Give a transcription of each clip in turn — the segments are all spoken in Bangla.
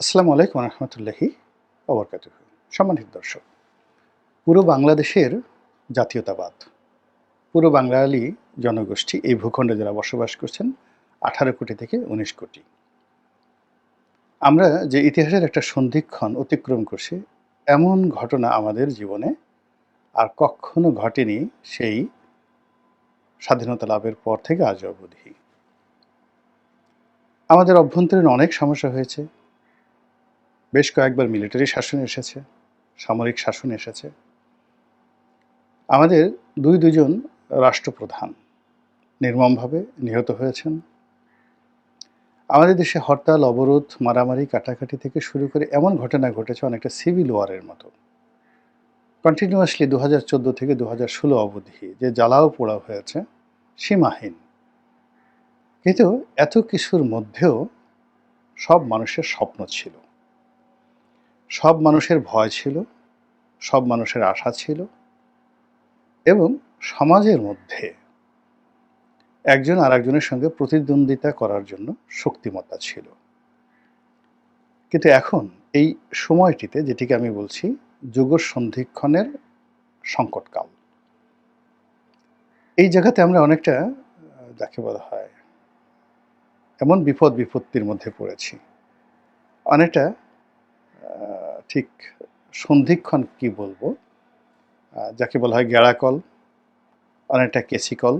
আসসালামু আলাইকুম রহমতুল্লাহি অবরকাত সম্মানিত দর্শক, পুরো বাংলাদেশের জাতীয়তাবাদ, পুরো বাঙালি জনগোষ্ঠী এই ভূখণ্ডে যারা বসবাস করছেন, আঠারো কোটি থেকে উনিশ কোটি। আমরা যে ইতিহাসের একটা সন্ধিক্ষণ অতিক্রম করছি, এমন ঘটনা আমাদের জীবনে আর কখনো ঘটেনি সেই স্বাধীনতা লাভের পর থেকে আজ অবধি। আমাদের অভ্যন্তরীণ অনেক সমস্যা হয়েছে বেশ কয়েকবার মিলিটারি শাসন এসেছে, সামরিক শাসন এসেছে। আমাদের দুই দুজন রাষ্ট্রপ্রধান নির্মমভাবে নিহত হয়েছেন। আমাদের দেশে হরতাল, অবরোধ, মারামারি, কাটাকাটি থেকে শুরু করে এমন ঘটনা ঘটেছে অনেকটা সিভিল ওয়ারের মতো। কন্টিনিউয়াসলি দু হাজার চোদ্দ থেকে দু হাজার ষোলো অবধি যে জ্বালাও পোড়া হয়েছে, সীমাহীন। কিন্তু এত কিছুর মধ্যেও সব মানুষের স্বপ্ন ছিল। সব মানুষের ভয় ছিল, সব মানুষের আশা ছিল এবং সমাজের মধ্যে একজন আর একজনের সঙ্গে প্রতিদ্বন্দ্বিতা করার জন্য শক্তিমত্তা ছিল। কিন্তু এখন এই সময়টিতে যেটিকে আমি বলছি যুগ সন্ধিক্ষণের সংকটকাল। এই জায়গাতে আমরা অনেকটা, যাকে বলা হয়, এমন বিপদ বিপত্তির মধ্যে পড়েছি। অনেকটা ঠিক সন্ধিক্ষণ কি বলব? যাকে বলা হয় গেড়াকল অনেকটা কেসিকল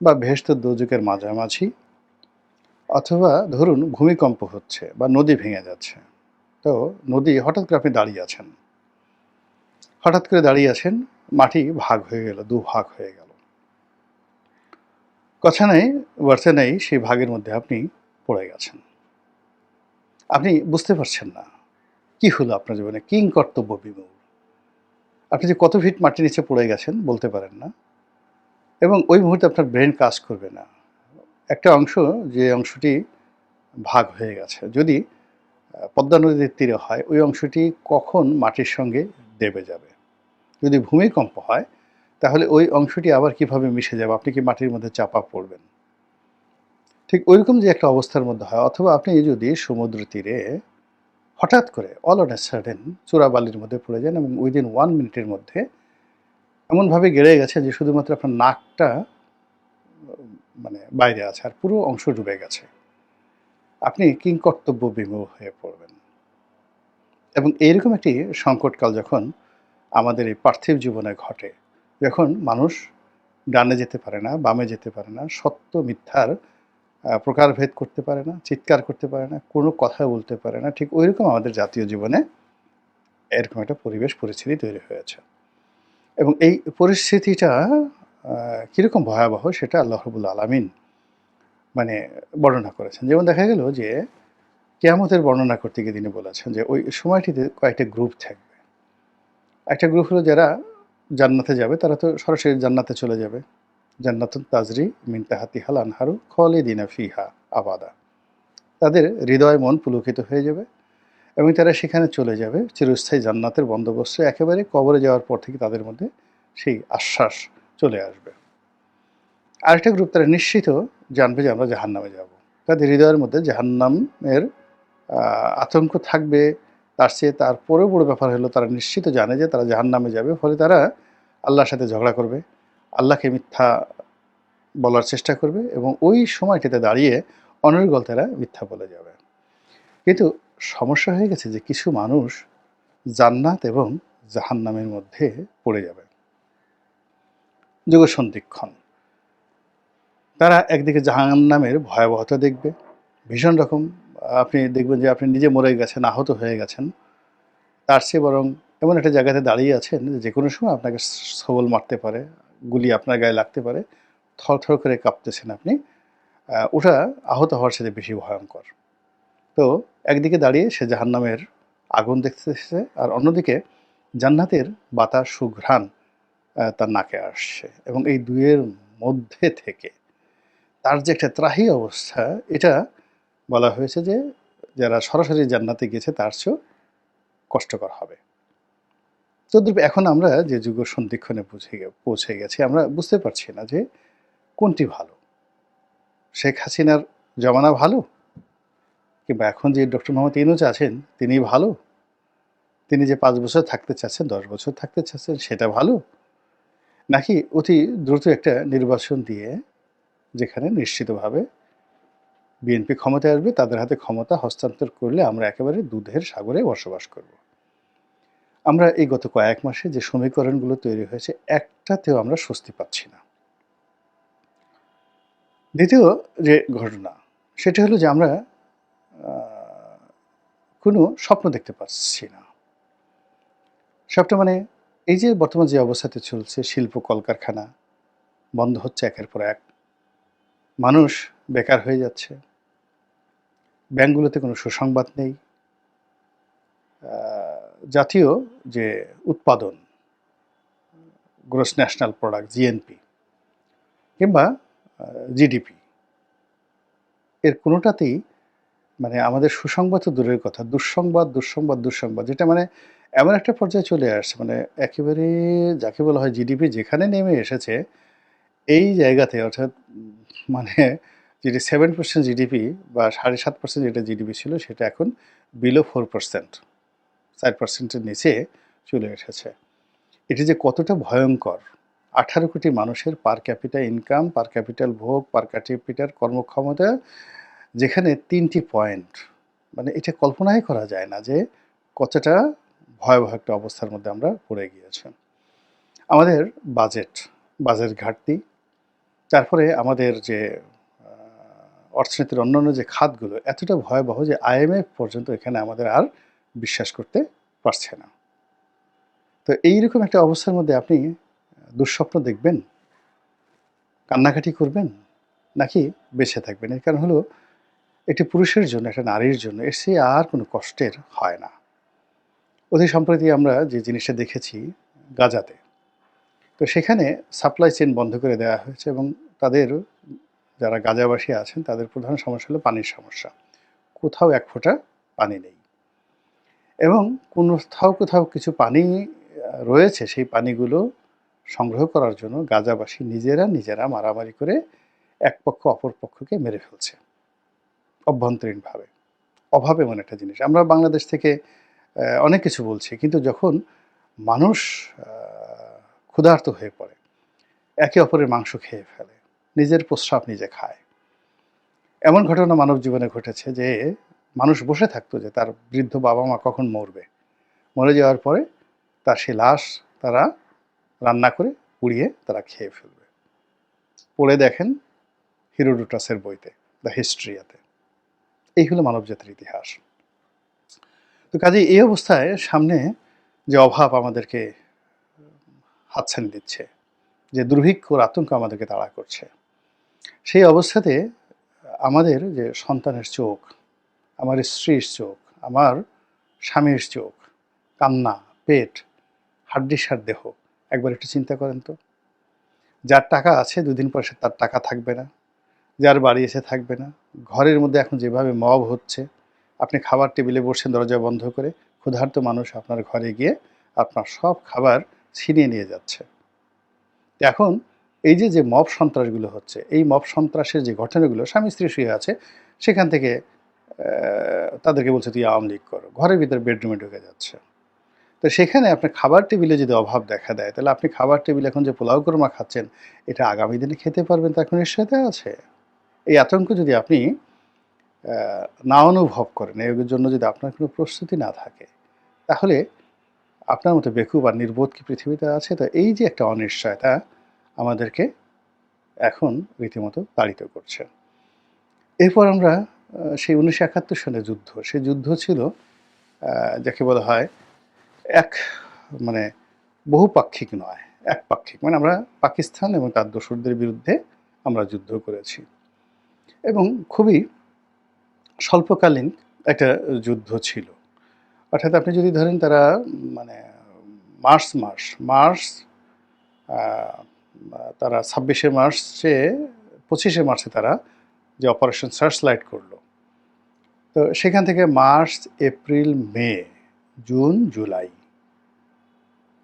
বা ভেস্ত দুযুগের মাঝামাঝি, অথবা ধরুন ভূমিকম্প হচ্ছে বা নদী ভেঙে যাচ্ছে, তো নদী হঠাৎ করে আপনি দাঁড়িয়ে আছেন। হঠাৎ করে দাঁড়িয়ে আছেন, মাটি ভাগ হয়ে গেল, দু ভাগ হয়ে গেল। কথা নেই, বার্তা নেই, সেই ভাগের মধ্যে আপনি পড়ে গেছেন। আপনি বুঝতে পারছেন না। কি হলো আপনার জীবনে? কিং কর্তব্য বিমূল আপনি যে কত ফিট মাটির নিচে পড়ে গেছেন বলতে পারেন না। এবং ওই মুহূর্তে আপনার ব্রেন কাজ করবে না। একটা অংশ, যে অংশটি ভাগ হয়ে গেছে। যদি পদ্মা নদীর তীরে হয়, ওই অংশটি কখন মাটির সঙ্গে দেবে যাবে? যদি ভূমিকম্প হয়, তাহলে ওই অংশটি আবার কীভাবে মিশে যাবে? আপনি কি মাটির মধ্যে চাপা পড়বেন? ঠিক ওইরকম যে একটা অবস্থার মধ্যে হয়। অথবা আপনি যদি সমুদ্র তীরে হঠাৎ করে অল অন এ সাডেন চোরাবালির মধ্যে পড়ে যান এবং উইদিন ওয়ান মিনিটের মধ্যে এমনভাবে গেড়ে গেছে যে শুধুমাত্র আপনার নাকটা মানে বাইরে আছে আর পুরো অংশ ডুবে গেছে। আপনি কিংকর্তব্য বিমূহ হয়ে পড়বেন। এবং এইরকম একটি সংকটকাল যখন আমাদের এই পার্থিব জীবনে ঘটে, যখন মানুষ ডানে যেতে পারে না, বামে যেতে পারে না, সত্য মিথ্যার প্রকারভেদ করতে পারে না, চিৎকার করতে পারে না, কোনো কথা বলতে পারে না। ঠিক ওইরকম আমাদের জাতীয় জীবনে এরকম একটা পরিবেশ পরিস্থিতি তৈরি হয়েছে। এবং এই পরিস্থিতিটা কীরকম ভয়াবহ সেটা আল্লাহ রবুল আলমিন মানে বর্ণনা করেছেন। যেমন দেখা গেল যে, কেয়ামতের বর্ণনা করতে গিয়ে তিনি বলেছেন যে, ওই সময়টিতে কয়েকটা গ্রুপ থাকবে। একটা গ্রুপ হলো যারা জান্নাতে যাবে, তারা তো সরাসরি জান্নাতে চলে যাবে। জান্নাতুন তাজরি মিন তাহাতি হাল আনহারু খলিদিনা ফিহা আবাদা। তাদের হৃদয় মন পুলকিত হয়ে যাবে এবং তারা সেখানে চলে যাবে। চিরস্থায়ী জান্নাতের বন্দোবস্ত একেবারে কবরে যাওয়ার পর থেকে তাদের মধ্যে সেই আশ্বাস চলে আসবে। আরেকটা গ্রুপ তারা নিশ্চিত জানবে যে আমরা জাহান্নামে যাব। তাদের হৃদয়ের মধ্যে জাহান্নামের আতঙ্ক থাকবে। তার চেয়ে তার পরেও বড় ব্যাপার হলো তারা নিশ্চিত জানে যে তারা জাহান্নামে যাবে। ফলে তারা আল্লাহর সাথে ঝগড়া করবে। আল্লাহকে মিথ্যা বলার চেষ্টা করবে এবং ওই সময়টিতে দাঁড়িয়ে অনর্গল তারা মিথ্যা বলে যাবে। কিন্তু সমস্যা হয়ে গেছে যে কিছু মানুষ জান্নাত এবং জাহান্নামের মধ্যে পড়ে যাবে। যুগসন্ধিক্ষণ। তারা একদিকে জাহান্নামের ভয়াবহতা দেখবে, ভীষণ রকম, আপনি দেখবেন যে আপনি নিজে মরে গেছেন, আহত হয়ে গেছেন। তার চেয়ে বরং এমন একটা জায়গাতে দাঁড়িয়ে আছেন যে কোনো সময় আপনাকে সবল মারতে পারে গুলি আপনার গায়ে লাগতে পারে থর থর করে কাঁপতেছেন আপনি। ওটা আহত হওয়ার সাথে বেশি ভয়ঙ্কর। তো একদিকে দাঁড়িয়ে সে জাহান্নামের আগুন দেখতেছে আর অন্যদিকে জান্নাতের বাতাস সুঘ্রাণ তার নাকে আসছে এবং এই দুয়ের মধ্যে থেকে তার যে একটা ত্রাহি অবস্থা, এটা বলা হয়েছে যে যারা সরাসরি জান্নাতে গেছে তার চেয়েও কষ্টকর হবে। তদ্রূপ এখন আমরা যে যুগ সন্ধিক্ষণে পৌঁছে পৌঁছে গেছি, আমরা বুঝতে পারছি না যে কোনটি ভালো। শেখ হাসিনার জমানা ভালো? কিংবা এখন যে ডক্টর মোহাম্মদ ইউনুস আছেন, তিনি ভালো? তিনি যে পাঁচ বছর থাকতে চাচ্ছেন, দশ বছর থাকতে চাচ্ছেন, সেটা ভালো? নাকি অতি দ্রুত একটা নির্বাচন দিয়ে, যেখানে নিশ্চিতভাবে বিএনপি ক্ষমতায় আসবে, তাদের হাতে ক্ষমতা হস্তান্তর করলে আমরা একেবারে দুধের সাগরে বসবাস করব। আমরা এই গত কয়েক মাসে যে সমীকরণগুলো তৈরি হয়েছে, একটাতেও আমরা স্বস্তি পাচ্ছি না। দ্বিতীয় যে ঘটনা, সেটা হলো যে আমরা কোনো স্বপ্ন দেখতে পাচ্ছি না। সবটা মানে এই যে বর্তমান যে অবস্থাতে চলছে, শিল্প, কলকারখানা বন্ধ হচ্ছে একের পর এক। মানুষ বেকার হয়ে যাচ্ছে। ব্যাংকগুলোতে কোনো সুসংবাদ নেই। জাতীয় যে উৎপাদন গ্রোস ন্যাশনাল প্রোডাক্ট জিএনপি কিংবা জিডিপি এর কোনোটাতেই মানে আমাদের সুসংবাদ তো দূরের কথা, দুঃসংবাদ দুঃসংবাদ দুঃসংবাদ, যেটা মানে এমন একটা পর্যায়ে চলে আসছে মানে একেবারে যাকে বলা হয় জিডিপি যেখানে নেমে এসেছে, এই জায়গাতে, অর্থাৎ মানে যেটি সেভেন পার্সেন্ট জিডিপি বা সাড়ে সাত পার্সেন্ট যেটা জিডিপি ছিল, সেটা এখন বিলো ফোর পার্সেন্ট চার পার্সেন্টের নিচে চলে এসেছে। এটি যে কতটা ভয়ঙ্কর, আঠারো কোটি মানুষের per capital income per capital ভোগ পার ক্যাপিটাল কর্মক্ষমতা, যেখানে তিনটি পয়েন্ট মানে এটা কল্পনাই করা যায় না যে কতটা ভয়াবহ একটা অবস্থার মধ্যে আমরা পড়ে গিয়েছি। আমাদের বাজেট বাজেট ঘাটতি, তারপরে আমাদের যে অর্থনীতির অন্যান্য যে খাতগুলো, এতটা ভয়াবহ যে আইএমএফ পর্যন্ত এখানে আমাদের আর বিশ্বাস করতে পারছে না। তো এইরকম একটা অবস্থার মধ্যে আপনি দুঃস্বপ্ন দেখবেন? কান্নাকাটি করবেন? নাকি বেঁচে থাকবেন? এর কারণ হলো, একটি পুরুষের জন্য, একটা নারীর জন্য এর চেয়ে আর কোনো কষ্টের হয় না। অতি সম্প্রতি আমরা যে জিনিসটা দেখেছি, গাজাতে, তো সেখানে সাপ্লাই চেন বন্ধ করে দেওয়া হয়েছে এবং তাদের, যারা গাজাবাসী আছেন, তাদের প্রধান সমস্যা হলো পানির সমস্যা। কোথাও এক ফোঁটা পানি নেই। এবং কোথাও কোথাও কিছু পানি রয়েছে, সেই পানিগুলো সংগ্রহ করার জন্য গাজাবাসী নিজেরা নিজেরা মারামারি করে এক পক্ষ অপর পক্ষকে মেরে ফেলছে। অভ্যন্তরীণভাবে। অভাব এমন একটা জিনিস। আমরা বাংলাদেশ থেকে অনেক কিছু বলছি, কিন্তু যখন মানুষ ক্ষুধার্ত হয়ে পড়ে, একে অপরের মাংস খেয়ে ফেলে, নিজের প্রস্রাব নিজে খায়, এমন ঘটনা মানব জীবনে ঘটেছে যে মানুষ বসে থাকতো যে তার বৃদ্ধ বাবা মা কখন মরবে। মরে যাওয়ার পরে তার সে লাশ তারা রান্না করে পুড়িয়ে তারা খেয়ে ফেলবে। পড়ে দেখেন হিরোডোটাসের বইতে, দ্য হিস্ট্রিয়াতে। এই হলো মানবজাতির ইতিহাস। তো কাজে এই অবস্থায় সামনে যে অভাব আমাদেরকে হাতছানি দিচ্ছে, যে দুর্ভিক্ষর আতঙ্ক আমাদেরকে তাড়া করছে, সেই অবস্থাতে আমাদের যে সন্তানের চোখ আমার স্ত্রীর চোখ, আমার স্বামীর চোখ, কান্না, পেট হাড্ডিসার দেহ। একবার একটু চিন্তা করেন তো। যার টাকা আছে, দুদিন পর সে তার টাকা থাকবে না। যার বাড়ি এসে থাকবে না। ঘরের মধ্যে এখন যেভাবে মব হচ্ছে, আপনি খাবার টেবিলে বসছেন দরজা বন্ধ করে ক্ষুধার্ত মানুষ আপনার ঘরে গিয়ে আপনার সব খাবার ছিনিয়ে নিয়ে যাচ্ছে। এখন এই যে যে মব সন্ত্রাসগুলো হচ্ছে, এই মব সন্ত্রাসের যে ঘটনাগুলো, স্বামী স্ত্রী শুয়ে আছে, সেখান থেকে তাদেরকে বলছে, তুই আওয়ামী লীগ করো। ঘরের ভিতরে বেডরুমে ঢুকে যাচ্ছে। তো সেখানে আপনার খাবার টেবিলে যদি অভাব দেখা দেয়, তাহলে আপনি খাবার টেবিলে এখন যে পোলাও কোরমা খাচ্ছেন, এটা আগামী দিনে খেতে পারবেন তার কোনো নিশ্চয়তা আছে। এই আতঙ্ক যদি আপনি না অনুভব করেন, এর জন্য যদি আপনার কোনো প্রস্তুতি না থাকে, তাহলে আপনার মতো বেকুব আর নির্বোধ কি পৃথিবীতে আছে? তো এই যে একটা অনিশ্চয়তা আমাদেরকে এখন রীতিমতো তাড়িত করছে। এরপর আমরা সেই উনিশশো একাত্তর সনের যুদ্ধ। সেই যুদ্ধ ছিল যাকে বলা হয় এক মানে বহুপাক্ষিক নয়, একপাক্ষিক। মানে আমরা পাকিস্তান এবং তার দোসরদের বিরুদ্ধে আমরা যুদ্ধ করেছি। এবং খুবই স্বল্পকালীন একটা যুদ্ধ ছিল। অর্থাৎ আপনি যদি ধরেন তারা মানে মার্চ মাস, মার্চ তারা ছাব্বিশে মার্চে, পঁচিশে মার্চে তারা যে অপারেশন সার্চ লাইট করল। তো সেখান থেকে March, April, May, June, July,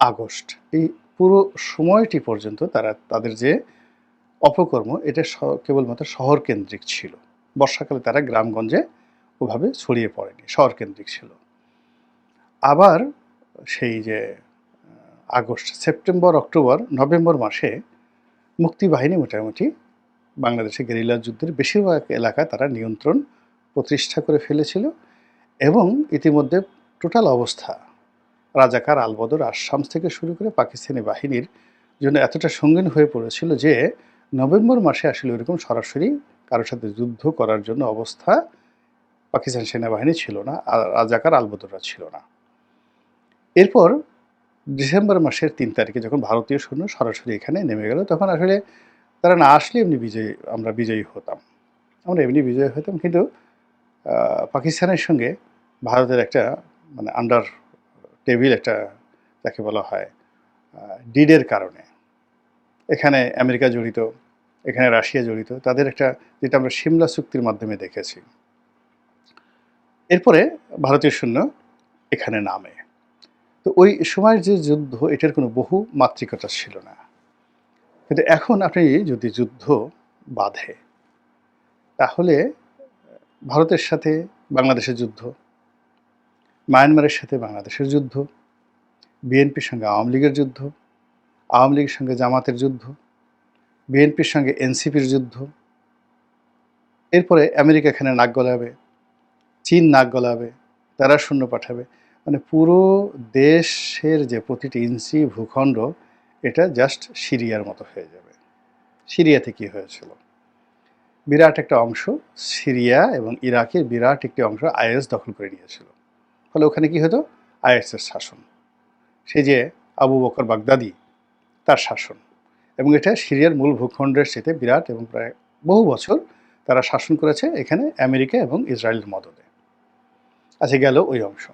August এই পুরো সময়টি পর্যন্ত তারা তাদের যে অপকর্ম এটা কেবলমাত্র শহর কেন্দ্রিক ছিল। বর্ষাকালে তারা গ্রামগঞ্জে ওভাবে ছড়িয়ে পড়েনি শহর কেন্দ্রিক ছিল। আবার সেই যে আগস্ট, সেপ্টেম্বর, অক্টোবর, নভেম্বর মাসে মুক্তিবাহিনী মোটামুটি বাংলাদেশে গেরিলা যুদ্ধের বেশিরভাগ এলাকা তারা নিয়ন্ত্রণ প্রতিষ্ঠা করে ফেলেছিল এবং ইতিমধ্যে টোটাল অবস্থা। রাজাকার আলবদর আসামস থেকে শুরু করে পাকিস্তানি বাহিনীর জন্য এতটা সঙ্গীন হয়ে পড়েছিল যে নভেম্বর মাসে আসলে ওরকম সরাসরি কারোর সাথে যুদ্ধ করার জন্য অবস্থা পাকিস্তান সেনাবাহিনী ছিল না, আর রাজাকার আলবদররা ছিল না। এরপর ডিসেম্বর মাসের তিন তারিখে যখন ভারতীয় সৈন্য সরাসরি এখানে নেমে গেল, তখন আসলে তারা না আসলে এমনি বিজয়ী, আমরা বিজয়ী হতাম। আমরা এমনি বিজয়ী হতাম কিন্তু পাকিস্তানের সঙ্গে ভারতের একটা মানে আন্ডার টেবিল একটা যাকে বলা হয় ডিডের কারণে। এখানে আমেরিকা জড়িত, এখানে রাশিয়া জড়িত, তাদের একটা যেটা আমরা সিমলা চুক্তির মাধ্যমে দেখেছি। এরপরে ভারতীয় সৈন্য এখানে নামে। তো ওই সময়ের যে যুদ্ধ, এটার কোনো বহু মাতৃকতা ছিল না। কিন্তু এখন আপনি যদি যুদ্ধ বাঁধে, তাহলে ভারতের সাথে বাংলাদেশের যুদ্ধ, মায়ানমারের সাথে বাংলাদেশের যুদ্ধ, বিএনপির সঙ্গে আওয়ামী লীগের যুদ্ধ, আওয়ামী লীগের সঙ্গে জামাতের যুদ্ধ, বিএনপির সঙ্গে এনসিপির যুদ্ধ, এরপরে আমেরিকা এখানে নাক গলাবে, চীন নাক গলাবে, তারা শূন্য পাঠাবে মানে পুরো দেশের যে প্রতিটি ইঞ্চি ভূখণ্ড এটা জাস্ট সিরিয়ার মতো হয়ে যাবে। সিরিয়াতে কি হয়েছিল? বিরাট একটা অংশ সিরিয়া এবং ইরাকের বিরাট একটি অংশ আইএস দখল করে নিয়েছিল। ফলে ওখানে কি হতো? আইএসের শাসন। সে যে আবু বকর বাগদাদি, তার শাসন। এবং এটা সিরিয়ার মূল ভূখণ্ডের সাথে বিরাট এবং প্রায় বহু বছর তারা শাসন করেছে এখানে আমেরিকা এবং ইসরায়েলের মদদে। আচ্ছা গেল ওই অংশ।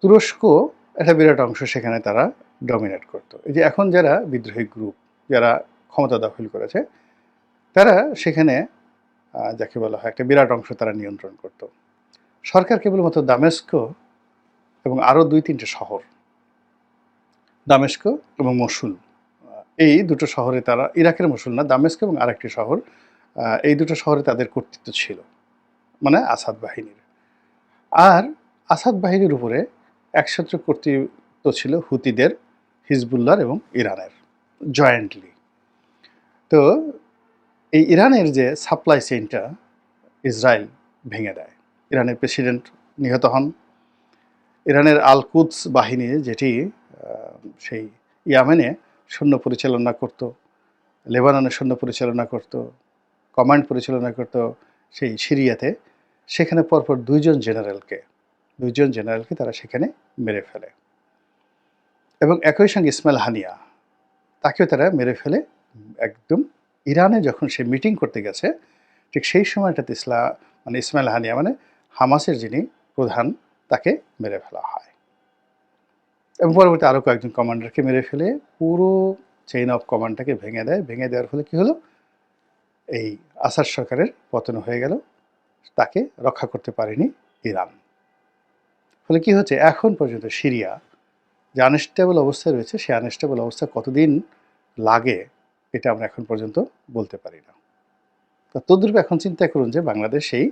তুরস্ক একটা বিরাট অংশ সেখানে তারা ডমিনেট করতো। এই যে এখন যারা বিদ্রোহী গ্রুপ যারা ক্ষমতা দখল করেছে, তারা সেখানে যাকে বলা হয় একটা বিরাট অংশ তারা নিয়ন্ত্রণ করত। সরকার কেবলমাত্র দামেস্ক এবং আরও দুই তিনটে শহর, দামেস্ক এবং মসুল এই দুটো শহরে তারা, ইরাকের মসুল না, দামেস্ক এবং আরেকটি শহর এই দুটো শহরে তাদের কর্তৃত্ব ছিল মানে আসাদ বাহিনীর। আর আসাদ বাহিনীর উপরে একসাথে কর্তৃত্ব ছিল হুতিদের হিজবুল্লার এবং ইরানের জয়েন্টলি তো এই ইরানের যে সাপ্লাই চেইনটা ইসরায়েল ভেঙে দেয়। ইরানের প্রেসিডেন্ট নিহত হন। ইরানের আল কুদস বাহিনী যেটি সেই ইয়ামেনে সৈন্য পরিচালনা করত, লেবাননে সৈন্য পরিচালনা করত কমান্ড পরিচালনা করত সেই সিরিয়াতে। সেখানে পরপর দুইজন জেনারেলকে দুইজন জেনারেলকে তারা সেখানে মেরে ফেলে। এবং একই সঙ্গে ইসমাইল হানিয়া, তাকেও তারা মেরে ফেলে। একদম ইরানে যখন সে মিটিং করতে গেছে, ঠিক সেই সময়টাতে ইসলা মানে ইসমাইল হানিয়া মানে হামাসের যিনি প্রধান, তাকে মেরে ফেলা হয়। এবং পরবর্তী আরও কয়েকজন কমান্ডারকে মেরে ফেলে, পুরো চেইন অফ কমান্ডটাকে ভেঙে দেয়। ভেঙে দেওয়ার ফলে কী হলো? এই আসাদ সরকারের পতন হয়ে গেল। তাকে রক্ষা করতে পারেনি ইরান। ফলে কি হচ্ছে? এখন পর্যন্ত সিরিয়া যে আনস্টেবল অবস্থায় রয়েছে, সেই আনস্টেবল অবস্থা কতদিন লাগে এটা আমরা এখন পর্যন্ত বলতে পারি না। তো তদ্রূপ এখন চিন্তা করুন যে বাংলাদেশ সেই